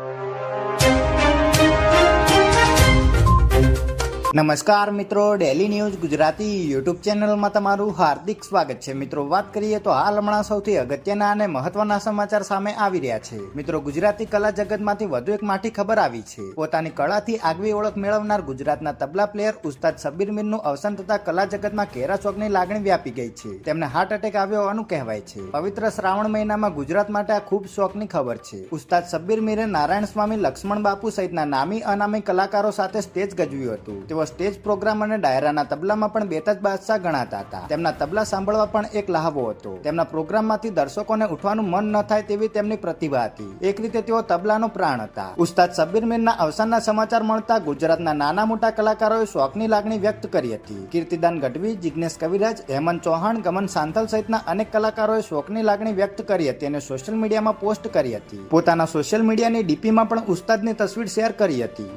you. નમસ્કાર મિત્રો daily news Gujarati YouTube ચેનલમાં તમારું હાર્દિક સ્વાગત છે. મિત્રો, વાત કરીએ તો હાલ હમણાં સૌથી અગત્યના અને મહત્વના સમાચાર સામે આવી રહ્યા છે. મિત્રો, ગુજરાતી કલા જગતમાંથી વધુ એક માઠી ખબર આવી છે. પોતાની કળાથી આગવી ઓળખ મેળવનાર ગુજરાતના તબલા પ્લેયર ઉસ્તાદ સબીર મીરનું અવસાન થતા કલા જગતમાં ઘેરા શોકની લાગણી વ્યાપી ગઈ છે. તેમને હાર્ટ એટેક આવ્યો હોવાનું કહેવાય છે. પવિત્ર શ્રાવણ મહિનામાં ગુજરાત માટે આ ખૂબ શોકની ખબર છે. ઉસ્તાદ સબીર મીરે નારાયણ સ્વામી લક્ષ્મણ બાપુ સહિતના નામી અનામી કલાકારો સાથે સ્ટેજ ગજવ્યું હતું. તેઓ સ્ટેજ પ્રોગ્રામ અને ડાયરાના તબલામાં પણ બેતાજ બાદશાહ ગણાતા હતા. તેમના તબલા સાંભળવા પણ એક લહાવો હતો. તેમના પ્રોગ્રામમાંથી દર્શકોને ઉઠવાનું મન ન થાય તેવી તેમની પ્રતિભા હતી. એક રીતે તેઓ તબલાનો પ્રાણ હતા. ઉસ્તાદ સબ્બીર મીરના અવસાનના સમાચાર મળતા ગુજરાતના નાના મોટા કલાકારોએ શોકની લાગણી વ્યક્ત કરી હતી. કીર્તિદાન ગઢવી જિજ્ઞેશ કવિરાજ, હેમંત ચૌહાણ, ગમન સાંથલ સહિતના અનેક કલાકારોએ શોકની લાગણી વ્યક્ત કરી હતી અને સોશિયલ મીડિયામાં પોસ્ટ કરી હતી. પોતાના સોશિયલ મીડિયાની ડીપીમાં પણ ઉસ્તાદની તસવીર શેર કરી હતી.